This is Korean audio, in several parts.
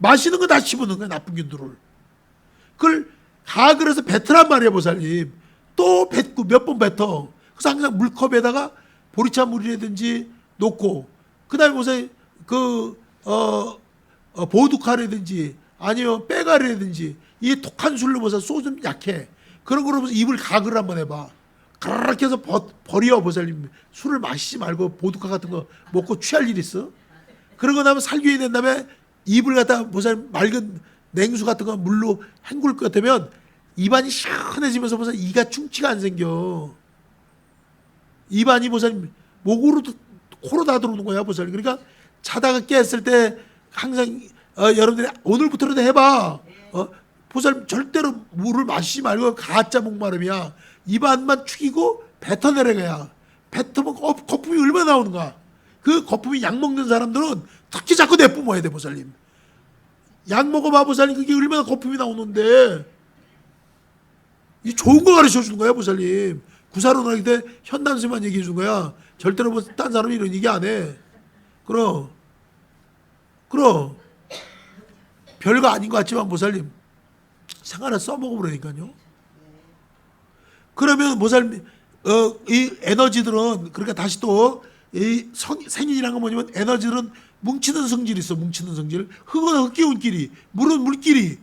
마시는 거 다 씹어넣는 거야 나쁜 균들을. 그걸 가글에서 뱉으란 말이야 보살님. 또 뱉고 몇 번 뱉어. 그래서 항상 물컵에다가 보리차 물이라든지 놓고 그다음에 보살 그어 어, 보드카라든지 아니면 빼가리라든지 이 독한 술로 보살 소좀 약해. 그런 거로 보서 입을 가글 한번 해봐. 가르르 해서 버, 버려 보살님. 술을 마시지 말고 보드카 같은 거 먹고 취할 일 있어? 그러고 나면 살균이 된 다음에 입을 갖다 보살 맑은 냉수 같은 거 물로 헹굴 것 같으면 입안이 시원해지면서 보살 이가 충치가 안 생겨. 입안이 보살 목으로 코로 다 들어오는 거야 보살. 그러니까 자다가 깼을 때 항상 어, 여러분들이 오늘부터라도 해봐. 어, 보살 절대로 물을 마시지 말고 가짜 목마름이야. 입안만 축이고 뱉어내려가야. 뱉으면 거- 거품이 얼마나 나오는가. 그 거품이 약 먹는 사람들은 특히 자꾸 내뿜어야 돼 보살님. 약 먹어봐 보살님 그게 얼마나 거품이 나오는데 이 좋은 거 가르쳐 주는 거야 보살님. 구사론 하기 때 현단수만 얘기해 준 거야. 절대로 뭐딴 사람이 이런 얘기 안 해. 그럼 그럼 별거 아닌 것 같지만 보살님 생활에 써먹어 보라니까요. 그러면 보살님 어, 이 에너지들은 그러니까 다시 또 이 생인이라는 건 뭐냐면 에너지들은 뭉치는 성질이 있어 뭉치는 성질. 흙은 흙기운끼리 물은 물끼리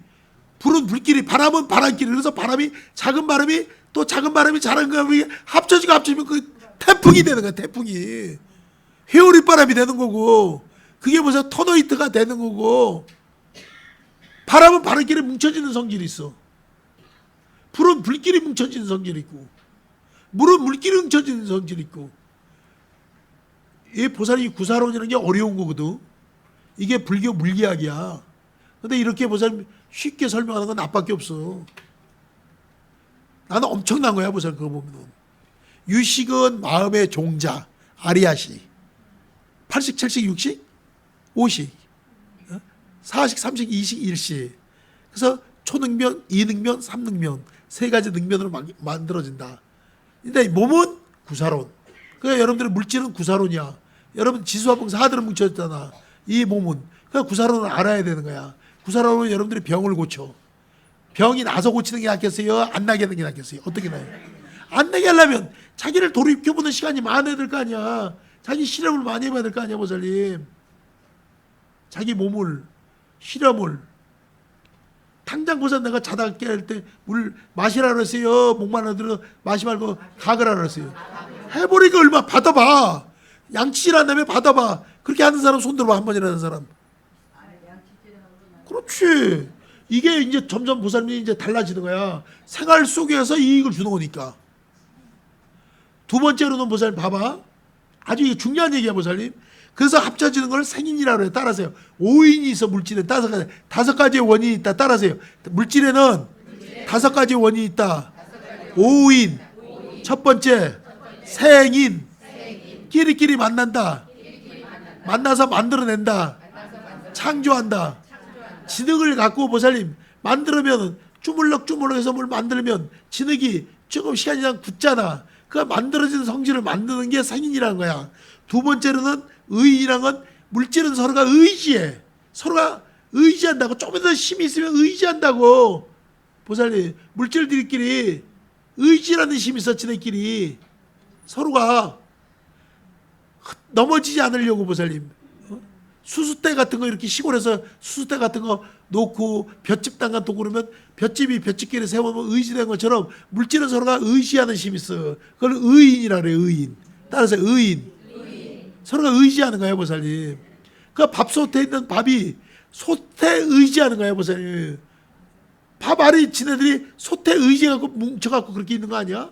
불은 불끼리 바람은 바람끼리 그래서 바람이 작은 바람이 또 작은 바람이 작은 바람이 합쳐지고 합쳐지면 그 태풍이 되는 거야 태풍이. 회오리 바람이 되는 거고. 그게 무슨 터너이트가 되는 거고. 바람은 바람끼리 뭉쳐지는 성질이 있어. 불은 불끼리 뭉쳐지는 성질이 있고. 물은 물끼리 뭉쳐지는 성질이 있고 이 보살이 구사론이라는 게 어려운 거거든. 이게 불교 물리학이야. 근데 이렇게 보살 쉽게 설명하는 건 나밖에 없어. 나는 엄청난 거야 보살 그거 보면은. 유식은 마음의 종자 아리아시. 8식 7식 6식 5식. 어? 4식 3식 2식 1식. 그래서 초능면, 이능면, 삼능면 세 가지 능면으로 마- 만들어진다. 근데 이 몸은 구사론. 그러니까 여러분들의 물질은 구사론이야. 여러분 지수화봉 사들은 뭉쳐졌잖아. 이 몸은. 그러니까 구사론을 알아야 되는 거야. 구사론은 여러분들이 병을 고쳐. 병이 나서 고치는 게 낫겠어요? 안 나게 하는 게 낫겠어요? 어떻게 나요? 안 나게 하려면 자기를 돌이켜보는 시간이 많아야 될 거 아니야. 자기 실험을 많이 해봐야 될 거 아니야, 보살님. 자기 몸을, 실험을. 당장 보살 내가 자다가 깰때물 마시라 그랬어요. 목말라 들어 마시 말고 가거라 그랬어요. 해보니까 얼마 받아봐. 양치질 다음에 받아봐. 그렇게 하는 사람 손 들어봐 한 번이라는 사람. 그렇지. 이게 이제 점점 보살님이 이제 달라지는 거야. 생활 속에서 이익을 주는 거니까. 두 번째로는 보살님 봐봐. 아주 중요한 얘기야 보살님. 그래서 합쳐지는 걸 생인이라고 해요. 따라서요. 5인이 있어 물질에 다섯 가지 다섯 가지의 원인이 있다. 따라서요. 물질에는 다섯 가지 원인이 있다. 5인. 첫 번째 생인. 끼리끼리 만난다. 만나서 만들어낸다. 창조한다. 진흙을 갖고 보살님 만들면 주물럭주물럭해서 뭘 만들면 진흙이 조금 시간이 지나면 굳잖아. 그 만들어진 성질을 만드는 게 생인이라는 거야. 두 번째로는 의인이란 건 물질은 서로가 의지해. 서로가 의지한다고. 조금 더 힘이 있으면 의지한다고. 보살님 물질들끼리 의지라는 힘이 있어 지네끼리 서로가 넘어지지 않으려고 보살님 수수대 같은 거 이렇게 시골에서 수수대 같은 거 놓고 볏짚 놓고 그러면 볏짚이 볏짚끼리 세우면 의지된 것처럼 물질은 서로가 의지하는 힘이 있어. 그걸 의인이라 그래요. 의인. 따라서 의인. 서로가 의지하는 거예요, 보살님. 그 밥솥에 있는 밥이 솥에 의지하는 거예요, 보살님. 밥 알이 지네들이 솥에 의지하고 뭉쳐갖고 그렇게 있는 거 아니야?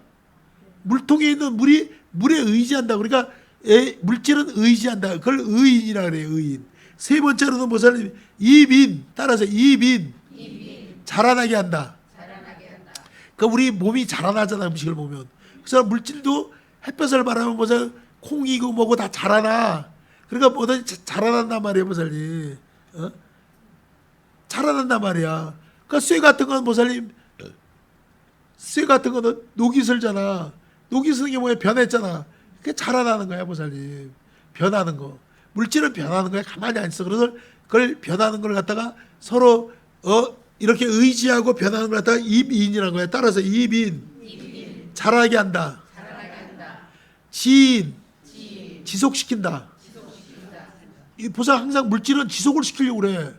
물통에 있는 물이 물에 의지한다. 그러니까 에, 물질은 의지한다. 그걸 의인이라 그래요. 의인. 세 번째로는 보살님 이빈 따라서 이빈 자라나게 한다. 그 우리 몸이 자라나잖아 음식을 보면. 그래서 물질도 햇볕을 바라면 보살 콩이고 뭐고 다 자라나. 그러니까 뭐든 자- 자라난단 말이에요, 보살님. 어? 자라난단 말이야. 그러니까 쇠 같은 건 보살님 쇠 같은 거는 녹이 슬잖아. 게 뭐야? 변했잖아. 그게 자라나는 거야, 보살님. 변하는 거. 물질은 변하는 거야. 가만히 안 있어. 그래서 그걸 변하는 걸 갖다가 서로 어 이렇게 의지하고 변하는 걸 갖다가 입인이라는 거야. 따라서 입인, 자라게 한다. 지인, 지속시킨다. 이 보살 항상 물질은 지속을 시키려고 그래.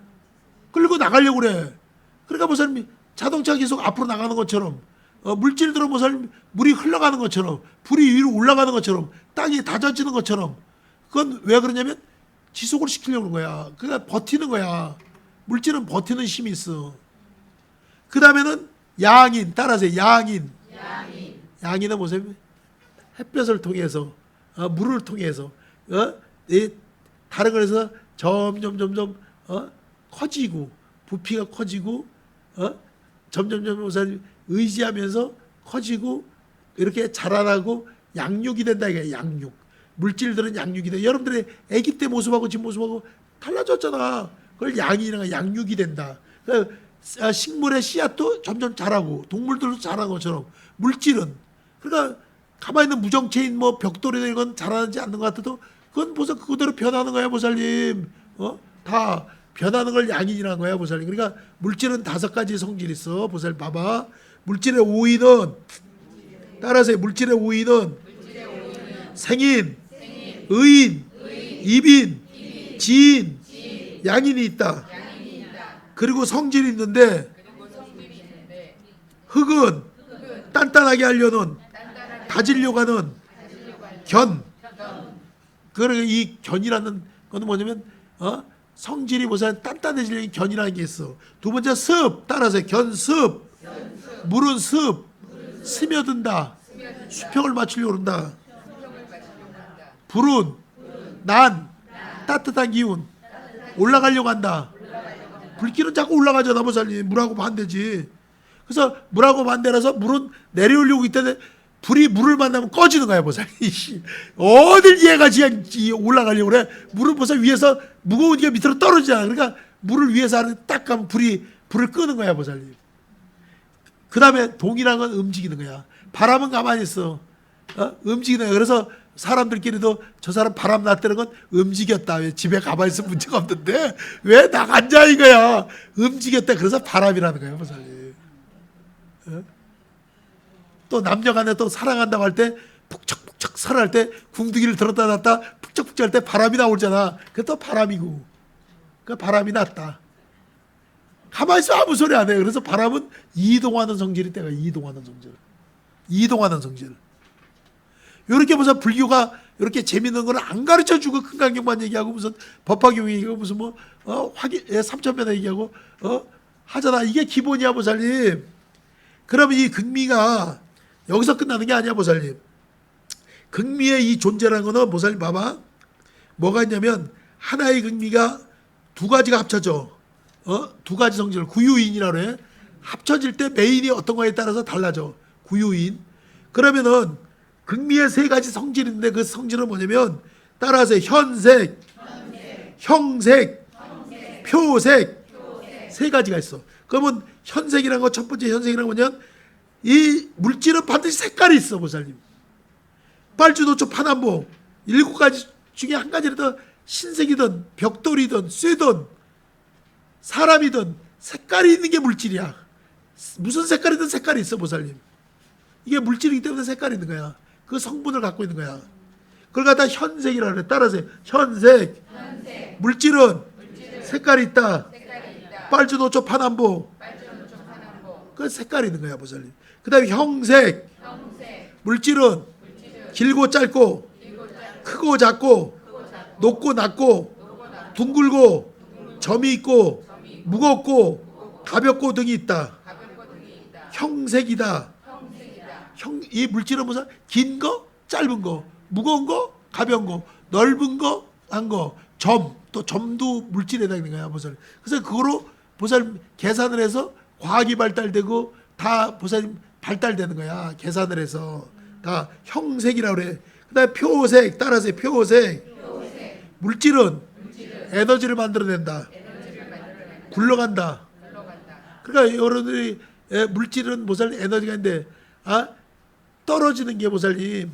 끌고 나가려고 그래. 그러니까 보살님이 자동차 계속 앞으로 나가는 것처럼 어, 물질들은 보살님 물이 흘러가는 것처럼 불이 위로 올라가는 것처럼 땅이 다져지는 것처럼 그건 왜 그러냐면 지속을 시키려는 거야. 그러니까 버티는 거야. 물질은 버티는 힘이 있어. 그 다음에는 양인 따라서 양인. 양인은 보세요. 햇볕을 통해서 어, 물을 통해서 어? 이 다른 거에서 점점 점점 어? 커지고 부피가 커지고 어? 점점 점점 의지하면서 커지고 이렇게 자라나고 양육이 된다 이게 양육. 물질들은 양육이 돼. 여러분들의 아기 때 모습하고 지금 모습하고 달라졌잖아. 그걸 양이나 양육이 된다. 그 아, 식물의 씨앗도 점점 자라고 동물들도 자라는 것처럼 물질은. 그러니까 가만히 있는 무정체인 뭐 벽돌이나 이건 자라지 않는 것 같아도 그건 보살 그대로 변하는 거야 보살님. 어 다 변하는 걸 양인이라는 거야 보살님. 그러니까 물질은 다섯 가지 성질이 있어 보살 봐봐 물질의 오인은 따라서 물질의 오인은 생인, 의인, 입인, 지인, 양인이 있다. 그리고 성질이 있는데 흙은 단단하게 하려는 다지려고 하는 견. 그러니까 이 견이라는 거는 뭐냐면 어? 성질이 보세요 단단해지려는 견이라는 게 있어. 두 번째 습 따라서 견습. 물은 습. 스며든다. 수평을 맞추려고 그런다. 불은 난 따뜻한 기운 올라가려고 한다. 불길은 자꾸 올라가잖아 보살님 물하고 반대지. 그래서 물하고 반대라서 물은 내려오려고 있다는데 불이 물을 만나면 꺼지는 거야 보살. 이씨. 어딜 얘가 지금 이 올라가려고 그래. 물은 보살 위에서 무거우니까 밑으로 떨어지잖아. 그러니까 물을 하는 딱 가면 불이 불을 끄는 거야 보살님. 그 다음에 동이란 건 움직이는 거야. 바람은 가만히 있어. 어? 움직이는 거야. 그래서 사람들끼리도 저 사람 바람 났다는 건 움직였다. 왜 집에 가만히 있으면 문제가 없는데 왜 나간자 이거야. 움직였다. 그래서 바람이라는 거야. 보살님. 어? 또 남녀 간에 또 사랑한다고 할 때 푹척푹척 사랑할 때 궁둥이를 들었다 놨다 푹척푹척 할 때 바람이 나오잖아. 그게 또 바람이고. 그 바람이 났다. 가만히 있어 아무 소리 안 해. 그래서 바람은 이동하는 성질이 때가 이동하는 성질. 이동하는 성질. 이렇게 무슨 불교가 이렇게 재밌는 걸 안 가르쳐 주고 큰 강경만 얘기하고 무슨 법화경 얘기하고 무슨 뭐 어, 화기 예, 삼천변 얘기하고 어 하잖아. 이게 기본이야 보살님. 그러면 이 극미가 여기서 끝나는 게 아니야 보살님. 극미의 이 존재라는 거는 보살님 봐봐. 뭐가 있냐면 하나의 극미가 두 가지가 합쳐져. 어? 두 가지 성질 구유인이라 그래. 합쳐질 때 메인이 어떤 거에 따라서 달라져. 구유인. 그러면은 극미의 세 가지 성질인데 그 성질은 뭐냐면 따라서 현색, 형색, 표색 세 가지가 있어. 그러면 현색이라는 거 첫 번째 현색이라는 뭐냐면 이 물질은 반드시 색깔이 있어 보살님. 빨주노초 파남보 일곱 가지 중에 한 가지라도 흰색이든 벽돌이든 쇠든 사람이든 색깔이 있는 게 물질이야. 무슨 색깔이든 색깔이 있어 보살님. 이게 물질이기 때문에 색깔이 있는 거야. 그 성분을 갖고 있는 거야. 그걸 갖다 현색이라 그래. 따라서 현색. 물질은, 색깔이 있다. 빨주노초 파남보. 그 색깔이 있는 거야 보살님. 그 다음에 형색. 물질은 길고 짧고 크고 작고 높고 낮고 둥글고 점이 있고 무겁고 가볍고 등이 있다. 형색이다. 형, 이 물질은 무슨 긴 거, 짧은 거, 무거운 거, 가벼운 거, 넓은 거, 한 거, 점, 또 점도 물질에 해당되는 거야, 보살. 그래서 그거로 보살 계산을 해서 과학이 발달되고 다 보살님 발달되는 거야. 계산을 해서 다 형색이라고 그래. 그다음에 표색 따라서 표색. 물질은 에너지를 만들어낸다. 굴러간다. 그러니까 여러분들이 에, 물질은 보살 에너지가 있는데 아 떨어지는 게 보살님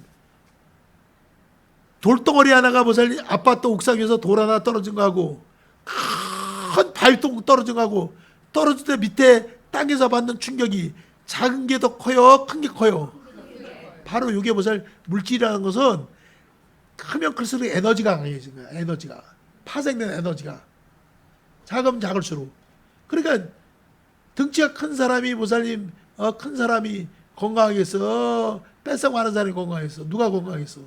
돌덩어리 하나가 보살님 아파트 옥상에서 돌 하나 떨어진 거하고 큰 바위동 떨어져 가고 떨어질 때 밑에 땅에서 받는 충격이 작은 게 더 커요, 큰 게 커요. 바로 이게 무슨 물질이라는 것은 크면 클수록 에너지가 강해지는 거야. 에너지가 파생된 에너지가 작으면 작을수록 그러니까 등치가 큰 사람이 보살님 어, 큰 사람이 건강하겠어. 뱃살 많은 사람이 건강하겠어. 누가 건강하겠어?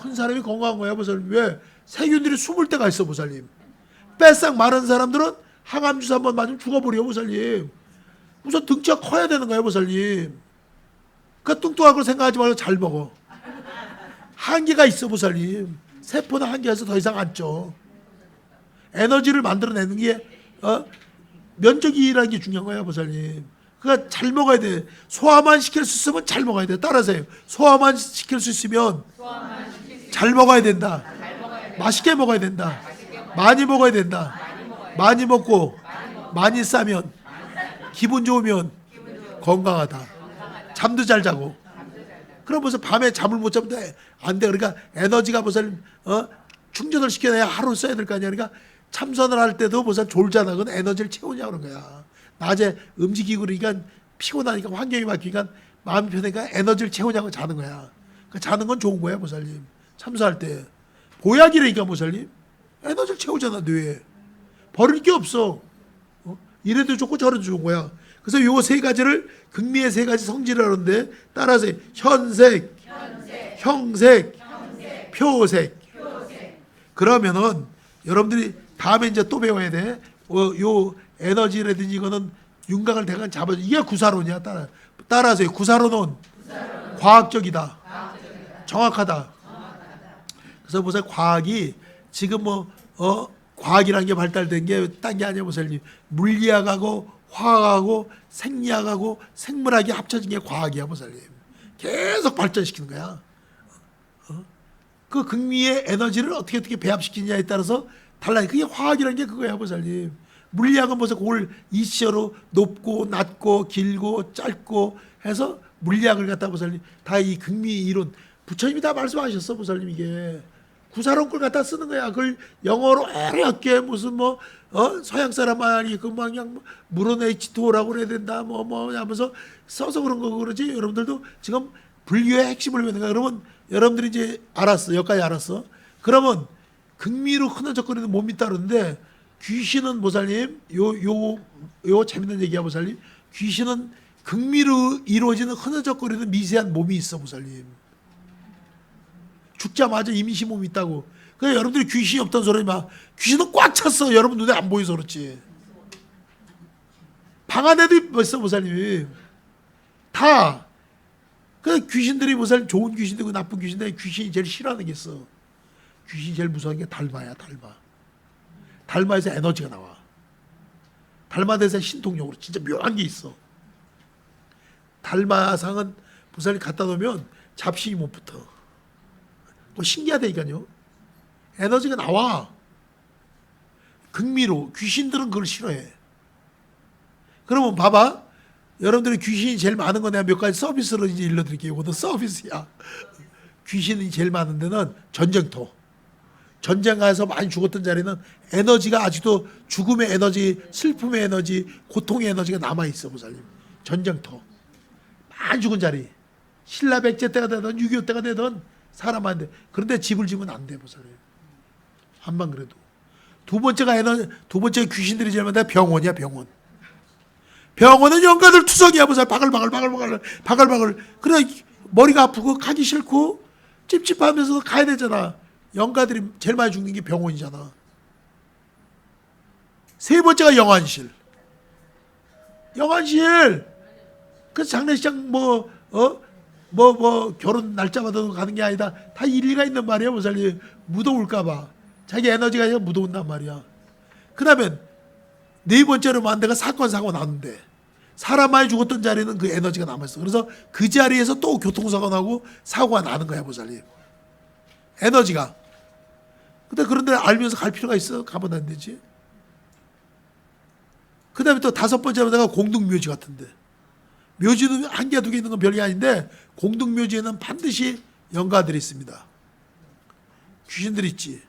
큰 사람이 건강한 거야 보살님 왜? 세균들이 숨을 때가 있어 보살님 뱃살 많은 사람들은 항암 주사 한 번 맞으면 죽어버려 보살님 우선 등치가 커야 되는 거야 보살님 그 뚱뚱한 걸 생각하지 말고 잘 먹어. 한계가 있어 보살님 세포는 한계에서 더 이상 안 쪄. 에너지를 만들어내는 게 어? 면적이라는 게 중요한 거야 보살님 그러니까 잘 먹어야 돼 소화만 시킬 수 있으면 잘 먹어야 돼 따라서요 소화만 시킬 수 있으면 잘 먹어야 된다 맛있게 먹어야 된다 많이 먹어야 된다 많이 먹고 많이 싸면 기분 좋으면 건강하다 잠도 잘 자고 그러면서 밤에 잠을 못 자면 돼. 안 돼. 그러니까 에너지가 무슨 어? 충전을 시켜내야 하루 써야 될 거 아니야. 그러니까 참선을 할 때도 무슨 졸잖아. 그건 에너지를 채우냐 그런 거야. 낮에 움직이고 그러니까 피곤하니까 환경이 바뀌니까 마음이 편하니까 에너지를 채우냐고 자는 거야. 그 자는 건 좋은 거야, 보살님. 참선할 때. 보약이라니까, 보살님. 에너지를 채우잖아, 뇌에. 버릴 게 없어. 어? 이래도 좋고 저래도 좋은 거야. 그래서 요 세 가지를 극미의 세 가지 성질이라는데 따라서 현색, 형색, 표색. 그러면은 여러분들이 다음에 이제 또 배워야 돼. 어, 요 에너지라든지 이거는 윤곽을 대간 잡아. 이게 구사론이야. 따라 따라서 구사론은 과학적이다. 정확하다. 그래서 보세요. 과학이 지금 뭐 어, 과학이라는 게 발달된 게 딴 게 아니야 보세요. 물리학하고 화학하고 생리학하고 생물학이 합쳐진 게 과학이야 보살님. 계속 발전시키는 거야. 어? 그 극미의 에너지를 어떻게 어떻게 배합시키냐에 따라서 달라요. 그게 화학이라는 게 그거야 보살님. 물리학은 벌써 그걸 이시어로 높고 낮고 길고 짧고 해서 물리학을 갖다 보살님 다 이 극미 이론 부처님이 다 말씀하셨어 보살님 이게 구사론 걸 갖다 쓰는 거야. 그걸 영어로 어렵게 무슨 뭐 어? 서양 사람 아니 그막 그냥 뭐 물론 H2O라고 그래야 된다 뭐뭐 하면서 써서 그런 거 그러지. 여러분들도 지금 불교의 핵심을 배우는 거야. 그러면 여러분들이 이제 알았어. 여기까지 알았어. 그러면 극미로 흐느적거리는 몸이 따르는데 귀신은 보살님 요 요 요 재밌는 얘기야 보살님 귀신은 극미로 이루어지는 흐느적거리는 미세한 몸이 있어 보살님 죽자마자 임시 몸이 있다고. 그래 여러분들이 귀신이 없다는 소리 막 귀신은 꽉 찼어. 여러분 눈에 안 보여서 그렇지. 방 안에도 있어 보살님이 다. 그 귀신들이 보살 좋은 귀신도 있고 나쁜 귀신들 귀신이 제일 싫어하는 게 있어. 귀신이 제일 무서운 게 달마야 달마. 달마에서 에너지가 나와. 달마에서 신통력으로 진짜 묘한 게 있어. 달마상은 보살이 갖다 놓으면 잡신이 못 붙어. 뭐 신기하다니까요. 에너지가 나와. 극미로 귀신들은 그걸 싫어해. 그러면 봐봐. 여러분들이 귀신이 제일 많은 거 내가 몇 가지 서비스로 이제 일러드릴게요. 이것도 서비스야. 귀신이 제일 많은 데는 전쟁터. 전쟁 가서 많이 죽었던 자리는 에너지가 아직도 죽음의 에너지, 슬픔의 에너지, 고통의 에너지가 남아 있어 보살님. 전쟁터. 많이 죽은 자리. 신라 백제 때가 되든 6.25 때가 되든 사람한테 그런데 집을 지면 안 돼 보살님. 한방 그래도 두 번째가 에너 두 번째 귀신들이 많다 병원이야 병원. 병원은 영가들 투성이야 보살 바글바글 바글바글 바글바글 그래 머리가 아프고 가기 싫고 찝찝하면서 가야 되잖아. 영가들이 제일 많이 죽는 게 병원이잖아. 세 번째가 영안실. 영안실. 그 장례식장 뭐 어? 뭐, 뭐, 결혼 날짜마다 가는 게 아니다. 다 일리가 있는 말이야, 보살님. 무더울까봐. 자기 에너지가 아니라 무더운단 말이야. 그 다음에, 네 번째로 만데가 사건, 사고 나는데, 사람 많이 죽었던 자리는 그 에너지가 남아있어. 그래서 그 자리에서 또 교통사고 나고 사고가 나는 거야, 보살님. 에너지가. 근데 그런데 알면서 갈 필요가 있어? 가면 안 되지. 그 다음에 또 다섯 번째로 내가 공동묘지 같은데. 묘지는 한 개, 두 개 있는 건 별게 아닌데 공동묘지에는 반드시 영가들이 있습니다. 귀신들 있지.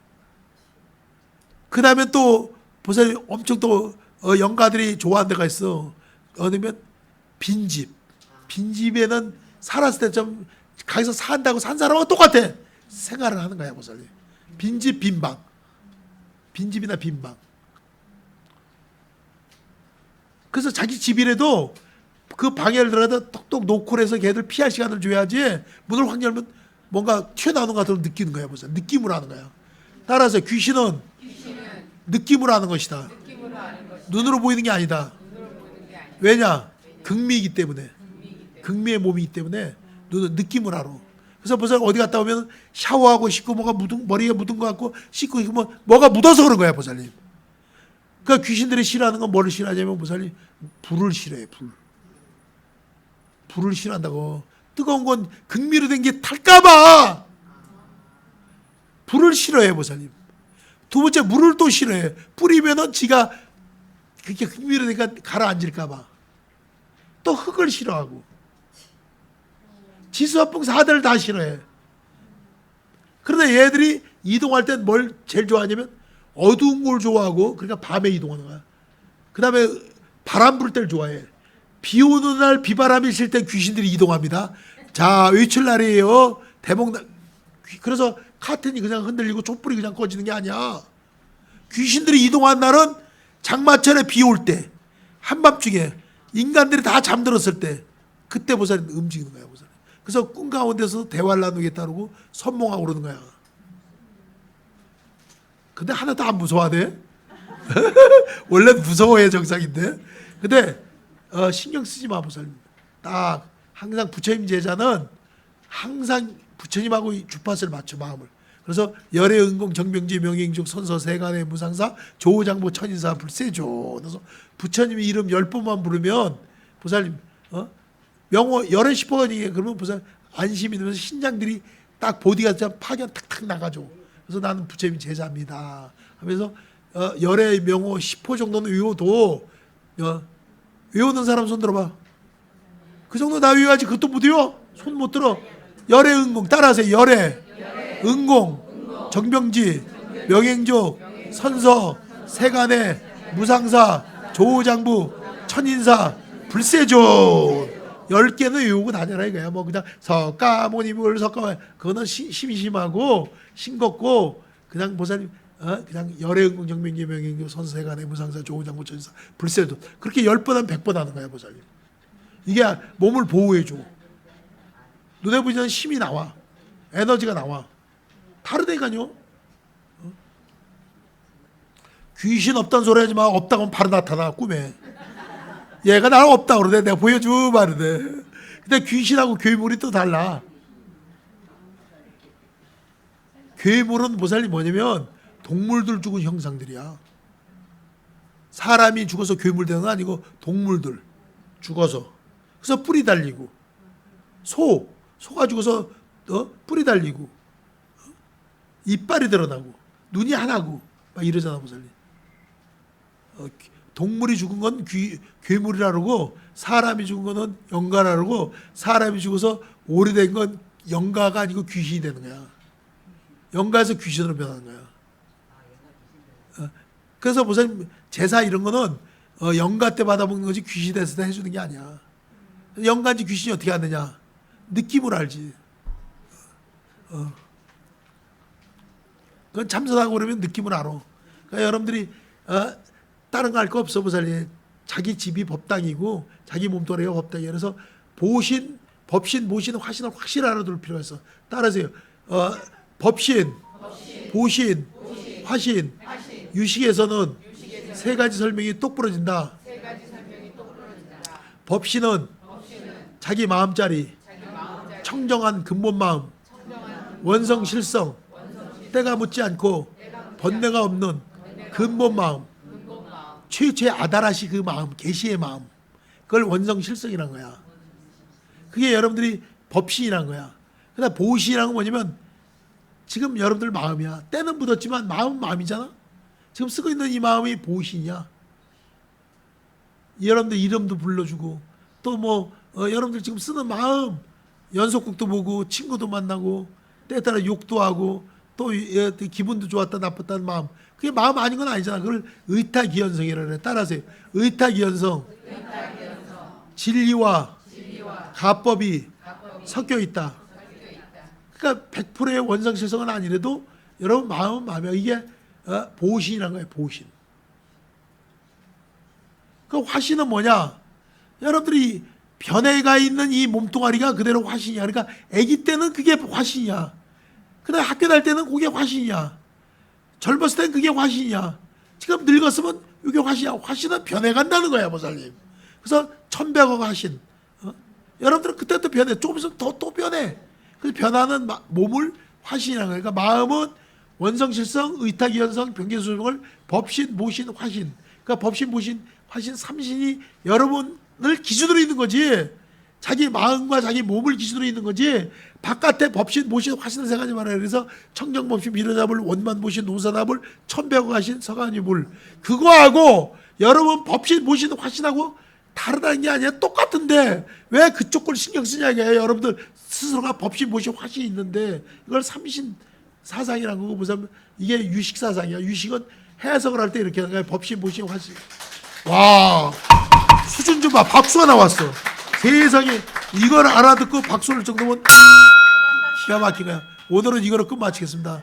그 다음에 또 보세요. 엄청 또 어, 영가들이 좋아하는 데가 있어. 어디면 빈집. 빈집에는 살았을 때 좀 가서 산다고 산 사람하고 똑같아. 생활을 하는 거야, 보세요. 빈집, 빈방. 빈집이나 빈방. 그래서 자기 집이라도 그 방에를 들어가다 똑똑 노크를 해서 걔들 피할 시간을 줘야지 문을 확 열면 뭔가 튀어나오는 것 같은 느끼는 거야 보세요. 느낌으로 하는 거야. 따라서 귀신은 느낌으로 하는 것이다. 눈으로 보이는 게 아니다. 왜냐? 극미이기 때문에. 극미의 몸이기 때문에 눈은 느낌을 알아. 그래서 벌써 어디 갔다 오면 샤워하고 씻고 뭐가 묻은 머리에 묻은 것 같고 씻고 뭐 뭐가 묻어서 그런 거야 보살님. 그러니까 귀신들이 싫어하는 건 뭐를 싫어하냐면 보살님 불을 싫어해 불. 불을 싫어한다고. 뜨거운 건 극미로 된 게 탈까봐 불을 싫어해 보살님. 두 번째 물을 또 싫어해. 뿌리면은 지가 그렇게 극미로 되니까 가라앉을까봐. 또 흙을 싫어하고. 지수화풍 사대를 다 싫어해. 그런데 얘들이 이동할 땐 뭘 제일 좋아하냐면 어두운 걸 좋아하고 그러니까 밤에 이동하는 거야. 그 다음에 바람 불 때를 좋아해. 비 오는 날 비바람이 칠때 귀신들이 이동합니다. 자, 외출 날이에요. 대목 날. 그래서 카텐이 그냥 흔들리고 촛불이 그냥 꺼지는 게 아니야. 귀신들이 이동한 날은 장마철에 비 올 때, 한밤중에 인간들이 다 잠들었을 때, 그때 보살이 움직이는 거야, 보살. 그래서 꿈 가운데서 대화를 나누겠다 그러고 선몽하고 그러는 거야. 근데 하나도 안 무서워하네. 원래 무서워해 정상인데. 근데 어, 신경 쓰지 마 보살님. 딱 항상 부처님 제자는 항상 부처님하고 이 주파수를 맞춰 마음을. 그래서 열애 은공 정명지 명행juk 선서 세간의 무상사 조장보 천인사 불세조. 그래서 부처님 이름 열 번만 부르면 보살님 어? 명호 열애 십번이 그러면 보살 안심이 되면서 신장들이 딱 보디가 참 파견 탁탁 나가죠. 그래서 나는 부처님 제자입니다. 하면서 어, 열애 명호 10호 정도는 외워도 어, 외우는 사람 손 들어봐. 그 정도 나 외워야지 그것도 못 외워. 손 못 들어. 열애 은공 따라하세요. 열애, 은공, 정병지, 명행족, 선서, 세간의, 무상사, 조장부, 천인사, 불세조. 열 개는 외우고 다녀라 이거야. 뭐 그냥 석가모니물 석가 그거는 시- 심심하고 싱겁고 그냥 보살님 어? 그냥 열애 은공 정명기 명행교 선세간의 무상사 조장부 천인사 불세조 그렇게 열번 하면 백번 하는 거야 보살님. 이게 몸을 보호해 줘. 눈에 보이는 힘이 나와. 에너지가 나와. 다르다니까요. 어? 귀신 없다는 소리 하지 마. 없다고 하면 바로 나타나 꿈에. 얘가 나를 없다고 그러대. 내가 보여줘 말이대. 근데 귀신하고 괴물이 또 달라. 괴물은 보살이 뭐냐면 동물들 죽은 형상들이야. 사람이 죽어서 괴물 되는 건 아니고 동물들 죽어서. 그래서 뿌리 달리고 소 소가 죽어서 어? 뿌리 달리고 어? 이빨이 드러나고 눈이 하나고 막 이러잖아 보살님. 어, 귀- 동물이 죽은 건 귀, 괴물이라 그러고 사람이 죽은 거는 영가라 그러고 사람이 죽어서 오래된 건 영가가 아니고 귀신이 되는 거야. 영가에서 귀신으로 변하는 거야. 어, 그래서 보살님 제사 이런 거는 어, 영가 때 받아먹는 거지 귀신 됐을 때 해주는 게 아니야. 영가인지 귀신이 어떻게 아느냐? 느낌을 알지. 어. 그건 참선하고 그러면 느낌을 알아. 그러니까 여러분들이 어, 다른 거알거 없어 보살님. 자기 집이 법당이고 자기 몸뚱아리가 법당이야. 그래서 보신, 법신, 모신, 화신을 확실히 알아둘 필요가 있어. 따라하세요. 어, 법신, 보신, 화신, 유식에서는 세 가지 설명이 똑 부러진다. 법신은 자기 마음자리, 청정한 근본 마음, 원성 실성, 때가 묻지 않고 번뇌가 없는 근본 마음, 최초의 아다라시 그 마음, 계시의 마음, 그걸 원성 실성이란 거야. 그게 여러분들이 법신이란 거야. 그러나 보신이란 건 뭐냐면 지금 여러분들 마음이야. 때는 묻었지만 마음은 마음이잖아. 지금 쓰고 있는 이 마음이 보신이야. 여러분들 이름도 불러주고 또뭐 여러분들 지금 쓰는 마음 연속극도 보고 친구도 만나고 때에 따라 욕도 하고 또 예, 기분도 좋았다 나빴다는 마음 그게 마음 아닌 건 아니잖아. 그걸 의타기현성이라고 그래. 따라하세요. 의타기현성. 진리와, 가법이, 섞여 있다. 그러니까 100%의 원성실성은 아니래도 여러분 마음은 마음이야. 이게 어, 보신이라는 거예요. 보신. 그 화신은 뭐냐? 여러분들이 변해가 있는 이 몸뚱아리가 그대로 화신이야. 그러니까 아기 때는 그게 화신이야. 그다음 학교 다닐 때는 그게 화신이야. 젊었을 땐 그게 화신이야. 지금 늙었으면 이게 화신이야. 화신은 변해간다는 거야, 보살님. 그래서 천백억 화신. 어? 여러분들은 그때도 변해. 조금 있으면 더 또 변해. 그래서 변하는 마- 몸을 화신이라는. 그러니까 마음은 원성실성, 의탁이현성, 병계수종을 법신, 모신, 화신. 그러니까 법신, 모신, 화신 삼신이 여러분을 기준으로 있는 거지. 자기 마음과 자기 몸을 기준으로 있는 거지. 바깥에 법신, 모신, 화신을 생각하지 말아요. 그래서 청정법신, 미르잡을, 원만 모신, 노사납을, 천백억 하신, 서간유물. 그거하고 여러분 법신, 모신, 화신하고 다르다는 게 아니라 똑같은데 왜 그쪽 걸 신경 쓰냐 이게 여러분들 스스로가 법신, 모신, 화신이 있는데 이걸 삼신 사상이라는 거고 무슨 이게 유식 사상이야. 유식은 해석을 할 때 이렇게. 법신, 모신, 화신. 와 수준 좀 봐. 박수가 나왔어. 세상에 이걸 알아듣고 박수를 정도면 기가 거야. 오늘은 이거로 끝마치겠습니다.